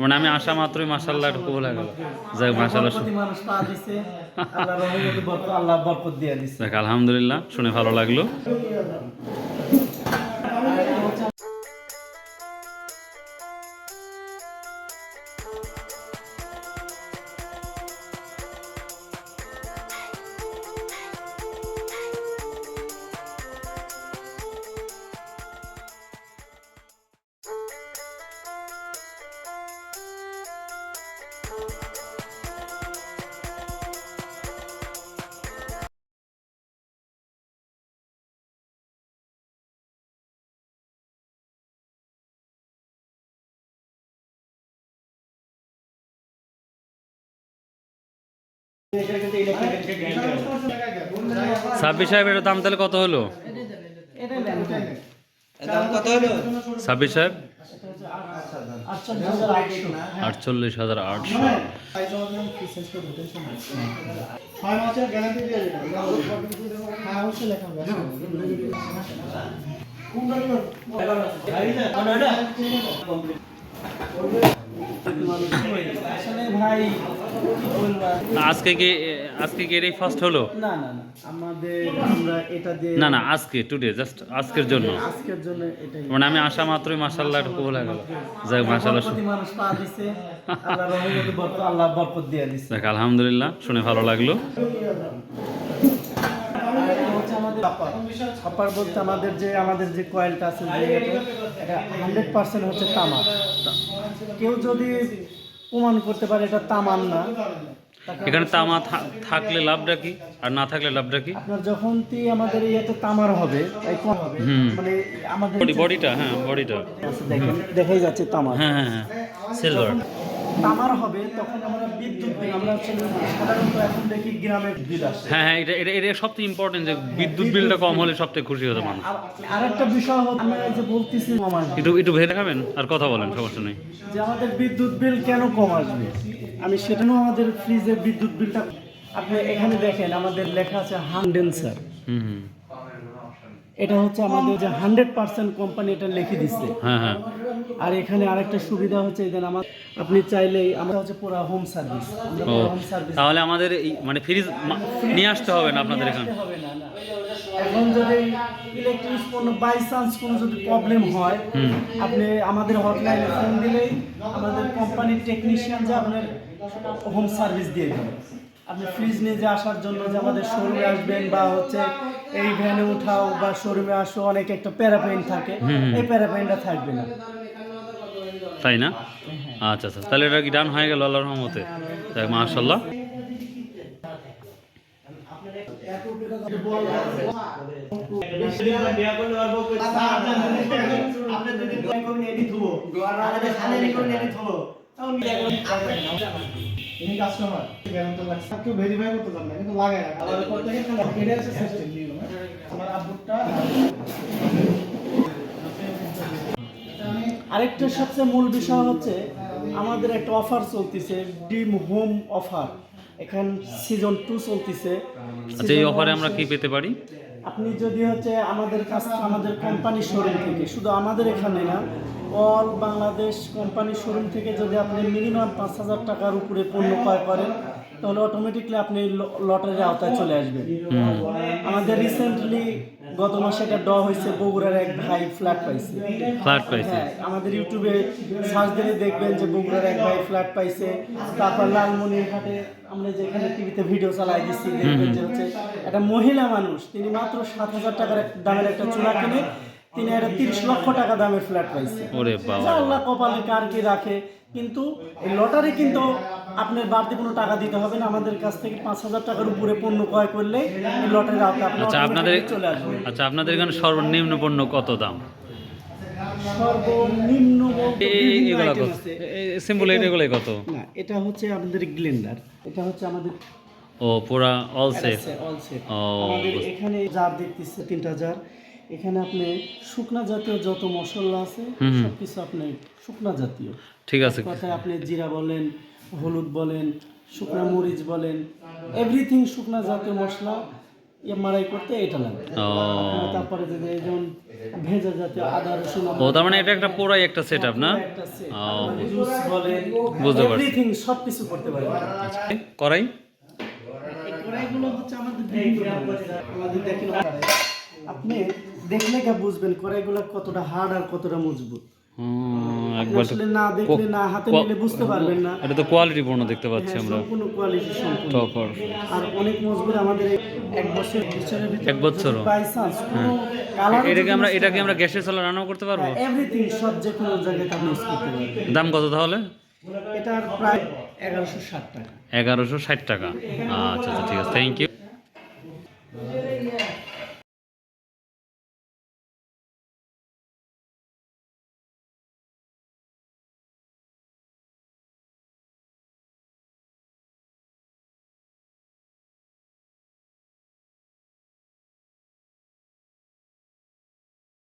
মানে আমি আসা মাত্রই মাসাল্লাহ ঢুকে বলে গেল। যাই মাসাল্লাহ আলহামদুলিল্লাহ শুনে ভালো লাগল। সাব্বির সাহেব এটার দাম তাহলে কত হলো? দেন। সাহেব? আটচল্লিশ হাজার আটশো। আটচল্লিশ আজকে কি আজকে কি এটাই ফার্স্ট হলো? না না না। আমাদের আমরা এটা দিয়ে না না আজকে টুডে জাস্ট আজকের জন্য। আজকের জন্য এটাই। মানে আমি আসা মাত্রই মাসাল্লাহ একটু কবুল হয়ে গেল যাক মাসাল্লাহ মানুষ পা দিছে। আল্লাহ রহমতে বরকত আল্লাহ বরকত দিয়ে দিছে। দেখ আলহামদুলিল্লাহ শুনে ভালো লাগল। আমাদের বলতে আমাদের যে আমাদের যে কয়েলটা আছে যে এটা হান্ড্রেড পার্সেন্ট হচ্ছে তামার। কেউ যদি প্রমাণ করতে পারে এটা তামার না এখানে তামা থাকলে লাভটা কি? আর না থাকলে লাভটা কি? আপনার যখন তি আমাদের ইয়েতে তামার হবে এই কম হবে। মানে আমাদের বডি বডিটা হ্যাঁ বডিটা দেখেন দেখাই যাচ্ছে তামার। হ্যাঁ হ্যাঁ হ্যাঁ সিলভার তামার হবে তখন আমরা বিদ্যুৎ বিল আমরা আসলে সাধারণত এখন দেখি গ্রামের বিল আসে হ্যাঁ হ্যাঁ এটা এটা এটা সবচেয়ে ইম্পর্টেন্ট যে বিদ্যুৎ বিলটা কম হলে সবথেকে খুশি হতো মানুষ। আর আরেকটা বিষয় হচ্ছে আমরা যে বলতেছি একটু একটু ভেবে দেখাবেন? আর কথা বলেন সমস্যা নেই। যে আমাদের বিদ্যুৎ বিল কেন কম আসবে? আমি সেটাও আমাদের ফ্রিজের বিদ্যুৎ বিলটা আপনি এখানে দেখেন আমাদের লেখা আছে হান্ডেন্সার হুম হুম। এটা হচ্ছে আমাদের যে হান্ড্রেড পার্সেন্ট কোম্পানি এটা লিখে দিচ্ছে হ্যাঁ হ্যাঁ। আর এখানে আরেকটা সুবিধা হচ্ছে দেন আমার আপনি চাইলেই আমরা হচ্ছে পুরো হোম সার্ভিস হোম সার্ভিস তাহলে আমাদের মানে ফ্রিজ নিয়ে আসতে হবে না আপনাদের এখানে? হবে না না। এখন যদি ইলেকট্রিক কোনো বাই চান্স কোনো যদি প্রবলেম হয় আপনি আমাদের হটলাইনে ফোন দিলেই আমাদের কোম্পানির টেকনিশিয়ান যে আপনার হোম সার্ভিস দিয়ে দেবে। আপনি ফ্রিজ নিয়ে যে আসার জন্য যে আমাদের শোরুমে আসবেন বা হচ্ছে এই ভ্যানে উঠাও বা শোরুমে আসো অনেক একটা প্যারাপেইন থাকে এই প্যারাপেইনটা থাকবে না। তাই না? আচ্ছা আচ্ছা তাহলে এটা কি ডান হয়ে গেল আল্লাহর রহমতে? যাক মাশাল্লাহ কেউ ভেরিফাই করতে পারবে না কিন্তু লাগায় না আবার পর থেকে এটা হচ্ছে সিস্টেম আমার আব্বুরটা আরেকটা সবচেয়ে মূল বিষয় হচ্ছে আমাদের একটা অফার চলতেছে ডিম হোম অফার এখন সিজন টু চলতেছে। আচ্ছা এই অফারে আমরা কি পেতে পারি? আপনি যদি হচ্ছে আমাদের কাছ, আমাদের কোম্পানি শোরুম থেকে, শুধু আমাদের এখানে না অল বাংলাদেশ কোম্পানি শোরুম থেকে যদি আপনি মিনিমাম পাঁচ হাজার টাকার উপরে পণ্য ক্রয় করেন তাহলে অটোমেটিকলি আপনি লটারির আওতায় চলে আসবেন। আমাদের রিসেন্টলি গত মাসে একটা ড হয়েছে বগুড়ার এক ভাই ফ্ল্যাট পাইছে। ফ্ল্যাট পাইছে। হ্যাঁ আমাদের ইউটিউবে সার্চ দিলে দেখবেন যে বগুড়ার এক ভাই ফ্ল্যাট পাইছে। তারপর লালমনিরহাটে আমরা যেখানে টিভিতে ভিডিও চালাই দিচ্ছি দেখবেন যে হচ্ছে একটা মহিলা মানুষ তিনি মাত্র সাত হাজার টাকার দামের একটা চুলা কিনে তিনি একটা তিরিশ লক্ষ টাকা দামের ফ্ল্যাট পাইছে। ওরে বাবা। যা আল্লাহ কপালে কার কি রাখে কিন্তু এই লটারি কিন্তু আপনার বাড়তি কোনো টাকা দিতে হবে না। আমাদের কাছ থেকে পাঁচ হাজার টাকার উপরে পণ্য ক্রয় করলে লটারির আওতা আচ্ছা আপনাদের চলে আসবে আচ্ছা আপনাদের এখানে সর্বনিম্ন পণ্য কত দাম? সর্বনিম্ন বলতে এই- এই- বিভিন্ন এগুলা item কত? আছে। সিম্পল এগুলোই কত? না এটা হচ্ছে আমাদের গ্লেন্ডার। এটা হচ্ছে আমাদের ও পুরা অল সেট set। ও আমাদের এখানে জার দেখতেছে তিনটা জার এখানে আপনি শুকনা জাতীয় যত মশলা আছে। সবকিছু আপনি শুকনা জাতীয়। ঠিক আছে। কথায় আপনি জিরা বলেন হলুদ বলেন শুকনা মরিচ বলেন এভরিথিং শুকনা জাতীয় মশলা মারাই করতে এটা লাগবে তারপরে যদি যেমন ভেজা জাতীয় আদা রসুন ও তার মানে এটা একটা পুরাই একটা না? ও। বুঝতে পারছি। সব কিছু করতে করাই হচ্ছে আমাদের আমাদের দেখেন আপনি দেখলে গা বুঝবেন কড়াইগুলো কতটা হার্ড আর কতটা মজবুত। আপনি আসলে না দেখলে না হাতে নিলে বুঝতে পারবেন না। এটা তো কোয়ালিটি পূর্ণ দেখতে পাচ্ছি হ্যাঁ, আমরা। সম্পূর্ণ কোয়ালিটি সম্পূর্ণ। আর অনেক মজবুত আমাদের এক বছর এক? বাই চান্স এটাকে আমরা এটাকে আমরা চলে রান্নাও করতে পারব? এভরিথিং সব যে কোনো জায়গায় আপনি ইউজ করতে পারবেন। দাম কত তাহলে? এটার প্রায় এগারোশো ষাট টাকা। এগারোশো ষাট টাকা। আচ্ছা আচ্ছা ঠিক আছে। Thank you